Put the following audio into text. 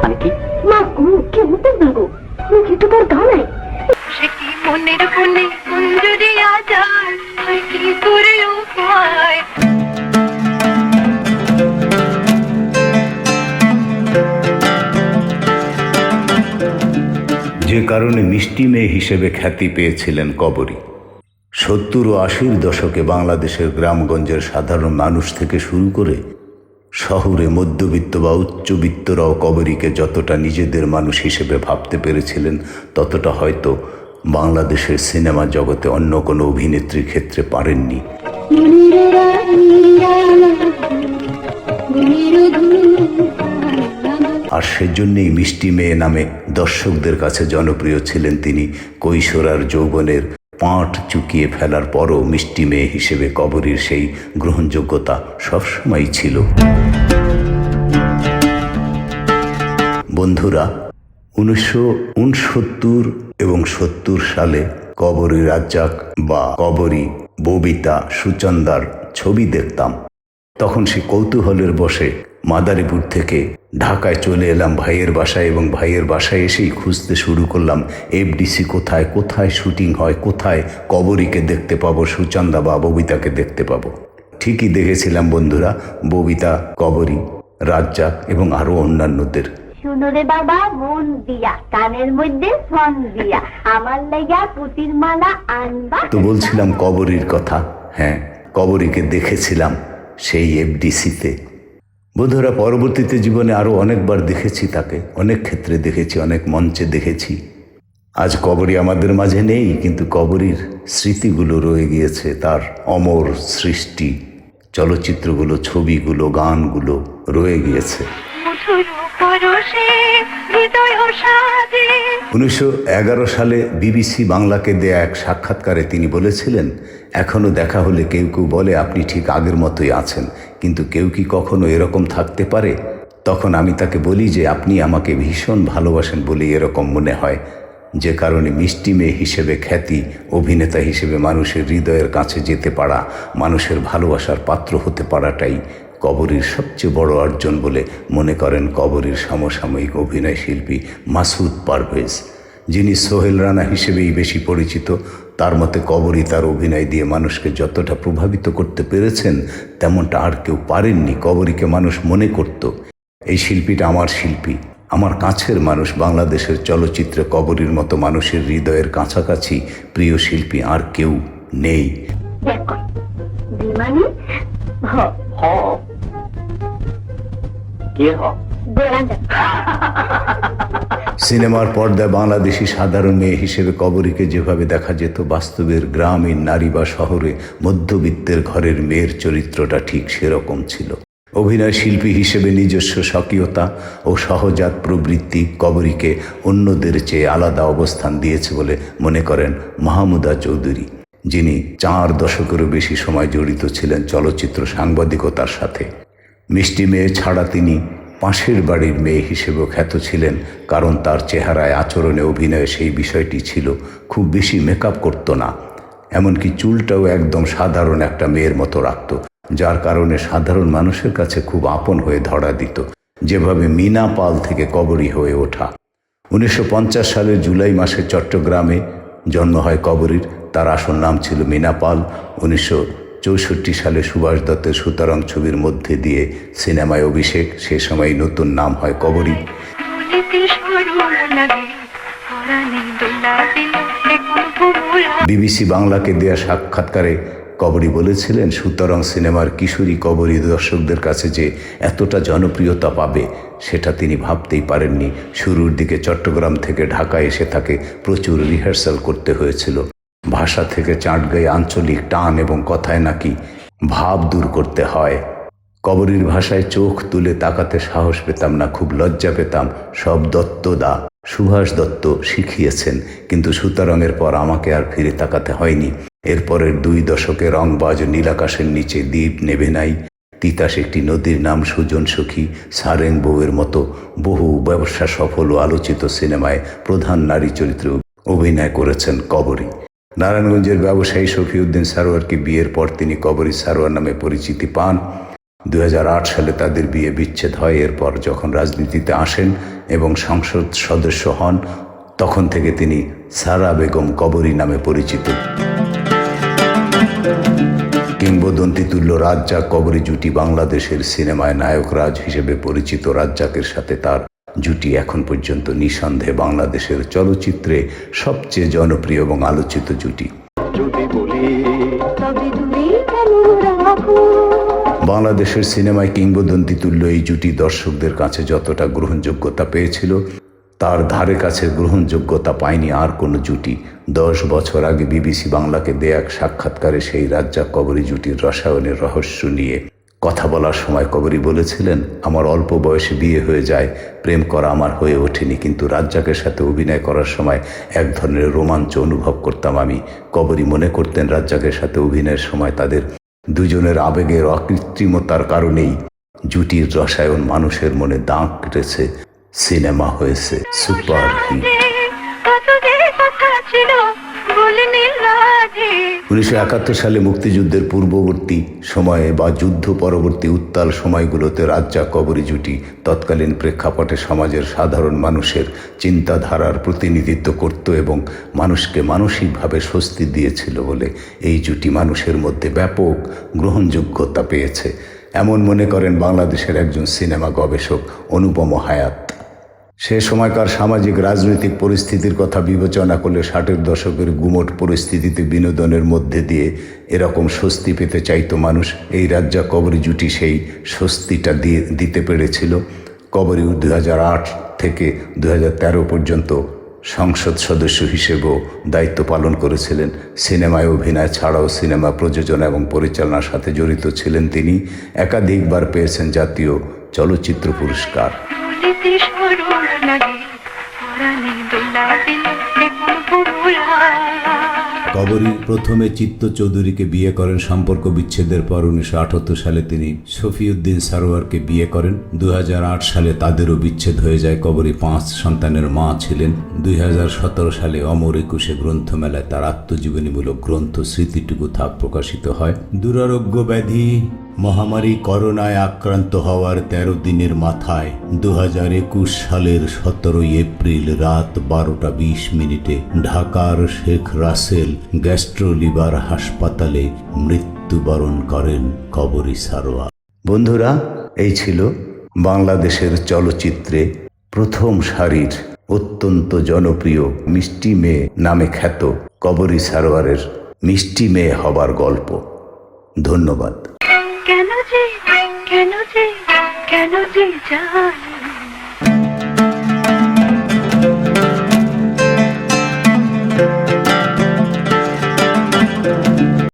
মানে কি? মা গো কে না গো? মুখে তো তার গা নাই। সে কি মনের কোণে কুঞ্জরিয়া যায় হয় কি করে উপায় যে কারণে মিষ্টি মেয়ে হিসেবে খ্যাতি পেয়েছিলেন কবরী। সত্তর ও আশির দশকে বাংলাদেশের গ্রামগঞ্জের সাধারণ মানুষ থেকে শুরু করে শহরে মধ্যবিত্ত বা উচ্চবিত্তরাও কবরীকে যতটা নিজেদের মানুষ হিসেবে ভাবতে পেরেছিলেন, ততটা হয়তো বাংলাদেশের সিনেমা জগতে অন্য কোনো অভিনেত্রীর ক্ষেত্রে পারেননি। আর সেজন্যেই মিষ্টি মেয়ে নামে দর্শকদের কাছে জনপ্রিয় ছিলেন তিনি কৈশোরার যৌবনের পাঁট চুকিয়ে ফেলার পরও মিষ্টি মেয়ে হিসেবে কবরীর সেই গ্রহণযোগ্যতা সবসময় ছিল। বন্ধুরা, উনিশশো উনসত্তর এবং সত্তর সালে কবরী রাজ্জাক বা কবরী ববিতা সুচন্দার ছবি দেখতাম। তখন সে কৌতূহলের বসে মাদারীপুর থেকে ঢাকায় চলে এলাম ভাইয়ের বাসায় এবং ভাইয়ের বাসায় এসেই খুঁজতে শুরু করলাম এফডিসি কোথায় কোথায় শুটিং হয় কোথায় কবরীকে দেখতে পাবো সুচন্দা বা ববিতাকে দেখতে পাবো। ঠিকই দেখেছিলাম বন্ধুরা ববিতা কবরী রাজ্জাক এবং আরও অন্যান্যদের। বাবা মন দিয়া কানের মধ্যে ফোন দিয়া আমার লাগা পুতির মালা আনবা। তো বলছিলাম কবরীর কথা হ্যাঁ কবরীকে দেখেছিলাম সেই এফডিসিতে। বন্ধুরা, পরবর্তীতে জীবনে আরও অনেকবার দেখেছি তাকে, অনেক ক্ষেত্রে দেখেছি, অনেক মঞ্চে দেখেছি। আজ কবরী আমাদের মাঝে নেই, কিন্তু কবরীর স্মৃতিগুলো রয়ে গিয়েছে, তার অমর সৃষ্টি, চলচ্চিত্রগুলো, ছবিগুলো, গানগুলো রয়ে গিয়েছে। উনিশশো এগারো সালে বিবিসি বাংলাকে দেয়া এক সাক্ষাৎকারে তিনি বলেছিলেন এখনও দেখা হলে কেউ কেউ বলে আপনি ঠিক আগের মতোই আছেন, কিন্তু কেউ কি কখনো এরকম থাকতে পারে? তখন আমি তাকে বলি যে, আপনি আমাকে ভীষণ ভালোবাসেন বলে এরকম মনে হয়। যে কারণে মিষ্টি মেয়ে হিসেবে খ্যাতি, অভিনেতা হিসেবে মানুষের হৃদয়ের কাছে যেতে পারা, মানুষের ভালোবাসার পাত্র হতে পারাটাই কবরীর সবচেয়ে বড় অর্জন বলে মনে করেন কবরীর সমসাময়িক অভিনয় শিল্পী মাসুদ পারভেজ, যিনি সোহেল রানা হিসেবেই বেশি পরিচিত। তার মতে কবরী তার অভিনয় দিয়ে মানুষকে যতটা প্রভাবিত করতে পেরেছেন, তেমনটা আর কেউ পারেননি কবরীকে মানুষ মনে করত। এই শিল্পীটা আমার শিল্পী, আমার কাছের মানুষ, বাংলাদেশের চলচ্চিত্রে কবরীর মতো মানুষের হৃদয়ের কাছাকাছি প্রিয় শিল্পী আর কেউ নেই। দেখো সিনেমার পর্দায় বাংলাদেশি সাধারণ মেয়ে হিসেবে কবরীকে যেভাবে দেখা যেত, বাস্তবের গ্রামীণ নারী বা শহরে মধ্যবিত্তের ঘরের মেয়ের চরিত্রটা ঠিক সেরকম ছিল। অভিনয় শিল্পী হিসেবে নিজস্ব স্বকীয়তা ও সহজাত প্রবৃত্তি কবরীকে অন্যদের চেয়ে আলাদা অবস্থান দিয়েছে বলে মনে করেন মাহমুদা চৌধুরী, যিনি চার দশকেরও বেশি সময় জড়িত ছিলেন চলচ্চিত্র সাংবাদিকতার সাথে। মিষ্টি মেয়ে ছাড়া তিনি পাশের বাড়ির মেয়ে হিসেবেও খ্যাত ছিলেন, কারণ তার চেহারায় আচরণে অভিনয়ে সেই বিষয়টি ছিল খুব বেশি মেকআপ করতো না। এমনকি চুলটাও একদম সাধারণ একটা মেয়ের মতো রাখত, যার কারণে সাধারণ মানুষের কাছে খুব আপন হয়ে ধরা দিত, যেভাবে মিনা পাল থেকে কবরী হয়ে ওঠা। উনিশশো পঞ্চাশ সালের জুলাই মাসে চট্টগ্রামে জন্ম হয় কবরীর, তার আসল নাম ছিল মিনা পাল। উনিশশো চৌষট্টি সালে সুভাষ দত্তের সুতরাং ছবির মধ্যে দিয়ে সিনেমায় অভিষেক, সে সময় নতুন নাম হয় কবরী। বিবিসি বাংলাকে দেয়া সাক্ষাৎকারে কবরী বলেছিলেন, সুতরাং সিনেমার কিশোরী কবরী দর্শকদের কাছে যে এতটা জনপ্রিয়তা পাবে, সেটা তিনি ভাবতেই পারেননি। শুরুর দিকে চট্টগ্রাম থেকে ঢাকা এসে তাকে প্রচুর রিহার্সাল করতে হয়েছিল। ভাষা থেকে চাঁট গায়ে আঞ্চলিক টান এবং কথায় নাকি ভাব দূর করতে হয়। কবরীর ভাষায় চোখ তুলে তাকাতে সাহস পেতাম না, খুব লজ্জা পেতাম। সব দত্তদা সুভাষ দত্ত শিখিয়েছেন, কিন্তু সুতরঙের পর আমাকে আর ফিরে তাকাতে হয়নি। এরপরের দুই দশকে রংবাজ নীলাকাশের নিচে দ্বীপ নেবে নাই। তিতাস একটি নদীর নাম সুজন সখী, সারেং বউয়ের মতো। বহু ব্যবসা সফল ও আলোচিত সিনেমায় প্রধান নারী চরিত্রে অভিনয় করেছেন কবরী। নারায়ণগঞ্জের ব্যবসায়ী শফিউদ্দিন সারোয়ারকে বিয়ের পর তিনি কবরী সারোয়ার নামে পরিচিতি পান। দুই হাজার আট সালে তাদের বিয়ে বিচ্ছেদ হয়। এরপর যখন রাজনীতিতে আসেন এবং সংসদ সদস্য হন, তখন থেকে তিনি সারা বেগম কবরী নামে পরিচিত। কিংবদন্তি তুল্য রাজ্জাক কবরী জুটি বাংলাদেশের সিনেমায় নায়ক রাজ হিসেবে পরিচিত রাজ্জাকের সাথে তার জুটি এখন পর্যন্ত নিঃসন্দেহে বাংলাদেশের চলচ্চিত্রে সবচেয়ে জনপ্রিয় এবং আলোচিত জুটি। যদি বলি। তবে দূরে কেন রাখো? বাংলাদেশের সিনেমায় কিংবদন্তি তুল্য এই জুটি দর্শকদের কাছে যতটা গ্রহণযোগ্যতা পেয়েছিল তার ধারে কাছে গ্রহণযোগ্যতা পায়নি আর কোনো জুটি। দশ বছর আগে বিবিসি বাংলাকে দেয়া এক সাক্ষাৎকারে সেই রাজ্জাক কবরী জুটির রসায়নের রহস্য নিয়ে কথা বলার সময় কবরী বলেছিলেন, আমার অল্প বয়সে বিয়ে হয়ে যায়, প্রেম করা আমার হয়ে ওঠেনি, কিন্তু রাজ্জাকের সাথে অভিনয় করার সময় এক ধরনের রোমাঞ্চ অনুভব করতাম আমি। কবরী মনে করতেন রাজ্জাকের সাথে অভিনয়ের সময় তাদের দুজনের আবেগের অকৃত্রিমতার কারণেই জুটির রসায়ন মানুষের মনে দাগ কেটেছে, সিনেমা হয়েছে, সুপার হিট। উনিশশো একাত্তর সালে মুক্তিযুদ্ধের পূর্ববর্তী সময়ে বা যুদ্ধ পরবর্তী উত্তাল সময়গুলোতে রাজ্জাক কবরী জুটি তৎকালীন প্রেক্ষাপটে সমাজের সাধারণ মানুষের চিন্তাধারার প্রতিনিধিত্ব করত এবং মানুষকে মানসিকভাবে স্বস্তি দিয়েছিল বলে এই জুটি মানুষের মধ্যে ব্যাপক গ্রহণযোগ্যতা পেয়েছে। এমন মনে করেন বাংলাদেশের একজন সিনেমা গবেষক অনুপম হায়াত। সে সময়কার সামাজিক রাজনৈতিক পরিস্থিতির কথা বিবেচনা করলে ষাটের দশকের গুমট পরিস্থিতিতে বিনোদনের মধ্যে দিয়ে এরকম স্বস্তি পেতে চাইতো মানুষ। এই রাজ্যা কবরী জুটি সেই স্বস্তিটা দিয়ে দিতে পেরেছিল। কবরী দু থেকে দু হাজার তেরো পর্যন্ত সংসদ সদস্য হিসেবেও দায়িত্ব পালন করেছিলেন। সিনেমায় অভিনয় ছাড়াও সিনেমা প্রযোজনা এবং পরিচালনার সাথে জড়িত ছিলেন তিনি। একাধিকবার পেয়েছেন জাতীয় চলচ্চিত্র পুরস্কার। বলিতে সরল লাগে, পরাণে দোলা দেখুন কবরী প্রথমে চিত্ত চৌধুরীকে বিয়ে করেন সম্পর্ক বিচ্ছেদের পর উনিশশো আটাত্তর সালে তিনি শফিউদ্দিন সারোয়ারকে বিয়ে করেন। দুই হাজার আট সালে তাদেরও বিচ্ছেদ হয়ে যায়। কবরী পাঁচ সন্তানের মা ছিলেন। দুই হাজার সতেরো সালে অমর একুশে গ্রন্থমেলায় তার আত্মজীবনীমূলক গ্রন্থ স্মৃতিটুকু থাক প্রকাশিত হয়। দুরারোগ্য ব্যাধি মহামারী করোনায় আক্রান্ত হওয়ার তেরো দিনের মাথায় দু হাজার একুশ সালের সতেরোই এপ্রিল রাত বারোটা বিশ মিনিটে ঢাকার শেখ রাসেল গ্যাস্ট্রোলিভার হাসপাতালে মৃত্যুবরণ করেন কবরী সারোয়া বন্ধুরা, এই ছিল বাংলাদেশের চলচ্চিত্রে প্রথম সারির অত্যন্ত জনপ্রিয় মিষ্টি মেয়ে নামে খ্যাত কবরী সারোয়ারের মিষ্টি মেয়ে হবার গল্প। ধন্যবাদ। কেন যে জানি?